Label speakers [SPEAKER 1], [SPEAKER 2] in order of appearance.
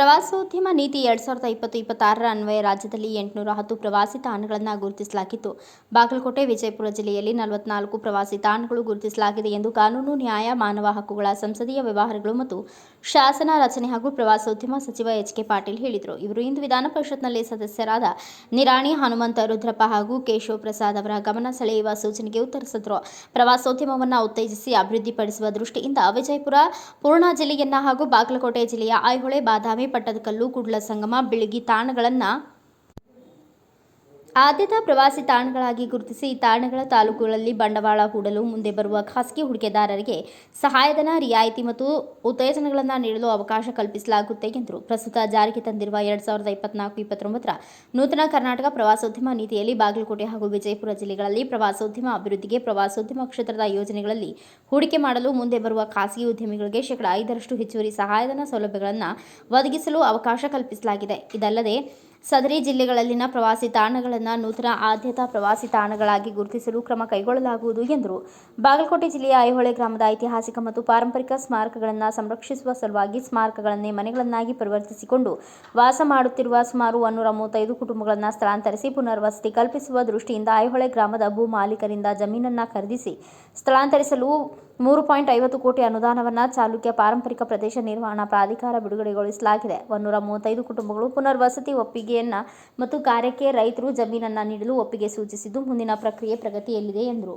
[SPEAKER 1] ಪ್ರವಾಸೋದ್ಯಮ ನೀತಿ ಎರಡ್ ಸಾವಿರದ ಇಪ್ಪತ್ತು ಇಪ್ಪತ್ತಾರರ ಅನ್ವಯ ರಾಜ್ಯದಲ್ಲಿ ಎಂಟುನೂರ ಹತ್ತು ಪ್ರವಾಸಿ ತಾಣಗಳನ್ನು ಗುರುತಿಸಲಾಗಿತ್ತು. ಬಾಗಲಕೋಟೆ, ವಿಜಯಪುರ ಜಿಲ್ಲೆಯಲ್ಲಿ ನಲವತ್ನಾಲ್ಕು ಪ್ರವಾಸಿ ತಾಣಗಳು ಗುರುತಿಸಲಾಗಿದೆ ಎಂದು ಕಾನೂನು, ನ್ಯಾಯ, ಮಾನವ ಹಕ್ಕುಗಳ ಸಂಸದೀಯ ವ್ಯವಹಾರಗಳು ಮತ್ತು ಶಾಸನ ರಚನೆ ಹಾಗೂ ಪ್ರವಾಸೋದ್ಯಮ ಸಚಿವ ಎಚ್ ಕೆ ಪಾಟೀಲ್ ಹೇಳಿದರು. ಇವರು ಇಂದು ವಿಧಾನ ಪರಿಷತ್ನಲ್ಲಿ ಸದಸ್ಯರಾದ ನಿರಾಣಿ ಹನುಮಂತ ರುದ್ರಪ್ಪ ಹಾಗೂ ಕೇಶವ ಪ್ರಸಾದ್ ಅವರ ಗಮನ ಸೆಳೆಯುವ ಸೂಚನೆಗೆ ಉತ್ತರಿಸಿದರು. ಪ್ರವಾಸೋದ್ಯಮವನ್ನು ಉತ್ತೇಜಿಸಿ ಅಭಿವೃದ್ಧಿಪಡಿಸುವ ದೃಷ್ಟಿಯಿಂದ ವಿಜಯಪುರ, ಪೂರ್ಣ ಜಿಲ್ಲೆಯನ್ನ ಹಾಗೂ ಬಾಗಲಕೋಟೆ ಜಿಲ್ಲೆಯ ಐಹೊಳೆ ಬಾದಾಮಿ ಪಟ್ಟದಕಲ್ಲು ಕುಡ್ಲ ಸಂಗಮ ಬಿಳಿಗಿ ತಾಣಗಳನ್ನು ಆದ್ಯತಾ ಪ್ರವಾಸಿ ತಾಣಗಳಾಗಿ ಗುರುತಿಸಿ ತಾಣಗಳ ತಾಲೂಕುಗಳಲ್ಲಿ ಬಂಡವಾಳ ಹೂಡಲು ಮುಂದೆ ಬರುವ ಖಾಸಗಿ ಹೂಡಿಕೆದಾರರಿಗೆ ಸಹಾಯಧನ, ರಿಯಾಯಿತಿ ಮತ್ತು ಉತ್ತೇಜನಗಳನ್ನು ನೀಡಲು ಅವಕಾಶ ಕಲ್ಪಿಸಲಾಗುತ್ತೆ ಎಂದರು. ಪ್ರಸ್ತುತ ಜಾರಿಗೆ ತಂದಿರುವ ಎರಡ್ ಸಾವಿರದ ಇಪ್ಪತ್ನಾಲ್ಕು ಇಪ್ಪತ್ತೊಂಬತ್ತರ ನೂತನ ಕರ್ನಾಟಕ ಪ್ರವಾಸೋದ್ಯಮ ನೀತಿಯಲ್ಲಿ ಬಾಗಲಕೋಟೆ ಹಾಗೂ ವಿಜಯಪುರ ಜಿಲ್ಲೆಗಳಲ್ಲಿ ಪ್ರವಾಸೋದ್ಯಮ ಅಭಿವೃದ್ಧಿಗೆ ಪ್ರವಾಸೋದ್ಯಮ ಕ್ಷೇತ್ರದ ಯೋಜನೆಗಳಲ್ಲಿ ಹೂಡಿಕೆ ಮಾಡಲು ಮುಂದೆ ಬರುವ ಖಾಸಗಿ ಉದ್ಯಮಿಗಳಿಗೆ ಶೇಕಡಾ ಐದರಷ್ಟು ಹೆಚ್ಚುವರಿ ಸಹಾಯಧನ ಸೌಲಭ್ಯಗಳನ್ನು ಒದಗಿಸಲು ಅವಕಾಶ ಕಲ್ಪಿಸಲಾಗಿದೆ. ಇದಲ್ಲದೆ ಸದರಿ ಜಿಲ್ಲೆಗಳಲ್ಲಿನ ಪ್ರವಾಸಿ ತಾಣಗಳನ್ನು ನೂತನ ಆದ್ಯತಾ ಪ್ರವಾಸಿ ತಾಣಗಳಾಗಿ ಗುರುತಿಸಲು ಕ್ರಮ ಕೈಗೊಳ್ಳಲಾಗುವುದು ಎಂದರು. ಬಾಗಲಕೋಟೆ ಜಿಲ್ಲೆಯ ಐಹೊಳೆ ಗ್ರಾಮದ ಐತಿಹಾಸಿಕ ಮತ್ತು ಪಾರಂಪರಿಕ ಸ್ಮಾರಕಗಳನ್ನು ಸಂರಕ್ಷಿಸುವ ಸಲುವಾಗಿ ಸ್ಮಾರಕಗಳನ್ನೇ ಮನೆಗಳನ್ನಾಗಿ ಪರಿವರ್ತಿಸಿಕೊಂಡು ವಾಸ ಮಾಡುತ್ತಿರುವ ಸುಮಾರು ಒನ್ನೂರ ಮೂವತ್ತೈದು ಕುಟುಂಬಗಳನ್ನು ಸ್ಥಳಾಂತರಿಸಿ ಪುನರ್ವಸತಿ ಕಲ್ಪಿಸುವ ದೃಷ್ಟಿಯಿಂದ ಐಹೊಳೆ ಗ್ರಾಮದ ಭೂ ಮಾಲೀಕರಿಂದ ಜಮೀನನ್ನು ಖರೀದಿಸಿ ಸ್ಥಳಾಂತರಿಸಲು ಮೂರು ಪಾಯಿಂಟ್ ಐವತ್ತು ಕೋಟಿ ಅನುದಾನವನ್ನು ಚಾಲುಕ್ಯ ಪಾರಂಪರಿಕ ಪ್ರದೇಶ ನಿರ್ವಹಣಾ ಪ್ರಾಧಿಕಾರ ಬಿಡುಗಡೆಗೊಳಿಸಲಾಗಿದೆ. ಒನ್ನೂರ ಮೂವತ್ತೈದು ಕುಟುಂಬಗಳು ಪುನರ್ವಸತಿ ಒಪ್ಪಿಗೆಯನ್ನ ಮತ್ತು ಕಾರ್ಯಕ್ಕೆ ರೈತರು ಜಮೀನನ್ನ ನೀಡಲು ಒಪ್ಪಿಗೆ ಸೂಚಿಸಿದ್ದು, ಮುಂದಿನ ಪ್ರಕ್ರಿಯೆ ಪ್ರಗತಿಯಲ್ಲಿದೆ ಎಂದರು.